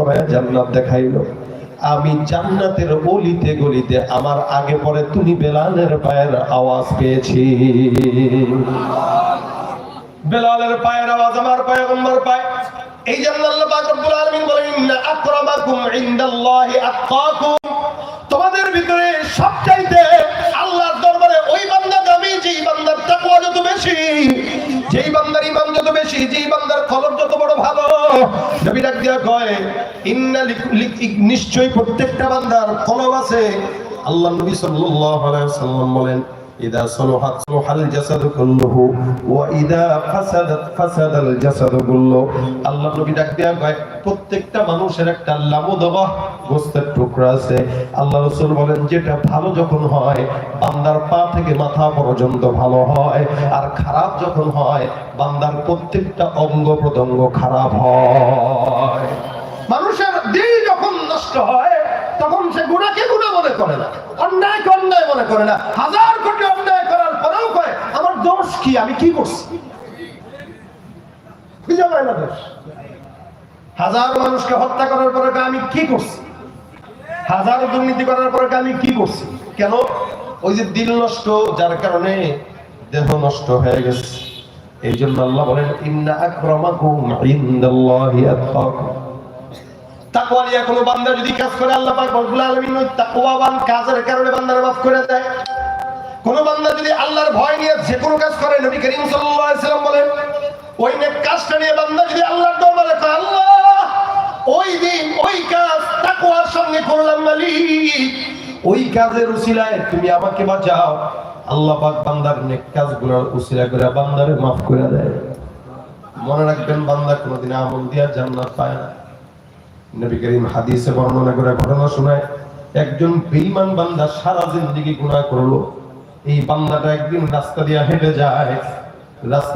করায় জান্নাত দেখাইলো। আমি জান্নাতের অলিতে গলিতে আমার আগে পরে তুমি বেলালের পায়ের আওয়াজ পেয়েছি। বেলালের পায়ের আওয়াজ আমার পয়গম্বর পায়। এই জন্য আল্লাহ পাক রব্বুল আলামিন বলেন, ইন্না আকরামাকুম ইনদাল্লাহি আতকাকুম। তোমাদের ভিতরে সবচাইতে আল্লাহর দরবারে ওই বান্দা দামি, যেই বান্দার তাকওয়া যত বেশি, যেই বান্দার ঈমান যত বেশি, যেই বান্দার কলব যত নিশ্চয়ই প্রত্যেকটা বান্দার কলব আছে। আল্লাহ নবী সাল্লাম বলেন إذا صلحت صلح الجسد كله وإذا فسدت فسد الجسد كله আল্লাহ নবী ডাক দিয়া কয় প্রত্যেকটা মানুষের একটা লামুদবাহ গোস্তের টুকরা আছে আল্লাহ রাসূল বলেন যেটা ভালো যখন হয় বান্দার পা থেকে মাথা পর্যন্ত ভালো হয় আর খারাপ যখন হয় বান্দার প্রত্যেকটা অঙ্গ প্রত্যঙ্গ খারাপ হয় মানুষের দিল যখন নষ্ট হয় তখন সে গুণাকে গুণা মনে করে না, অন্যায় অন্যায় মনে করে না, হাজার কোটি অন্যায় করার পরেও কয় আমার দোষ কি? আমি কি করছি? হাজার মানুষকে হত্যা করার পরে আমি কি করছি? হাজার দুর্নীতি করার পরে আমি কি করছি? কেন? ওই যে দিল নষ্ট, যার কারণে দেহ নষ্ট হয়ে গেছে। এই জন্য আল্লাহ বলেন, ইন্না আকরামাকুম ইনদাল্লাহি আতকাকুম। কোনো বান্দা যদি কাজ করে, আল্লাহ পাক রব্বুল আলামিন তাকওয়াবান কাজের কারণে বান্দার মাফ করে দেয়। কোন বান্দা যদি আল্লাহর ভয় নিয়ে যে কোনো কাজ করে, নবী করিম সাল্লাল্লাহু আলাইহি সাল্লাম বলেন, ওই নেক কাজটা নিয়ে বান্দা যদি আল্লাহর দরবারে কয়, আল্লাহ, ওই দিন ওই কাজ তাকওয়ার সঙ্গে করলাম মালিক। ওই কাজের উসিলায় তুমি আমাকে বাঁচাও। আল্লাহ পাক বান্দার নেক কাজগুলোর উসিলা করে বান্দারে মাফ করে দেয়। মনে রাখবেন, বান্দা কোনোদিন আমল দিয়া জান্নাত পায় না। নবী করিম হাদিসে বর্ণনা করে ঘটনা শোনায়, একজন বেঈমান বান্দা সারা জিন্দগি গুনাহ করল। এই বান্দাটা একদিন রাস্তা দিয়ে হেঁটে যায়, রাস্তা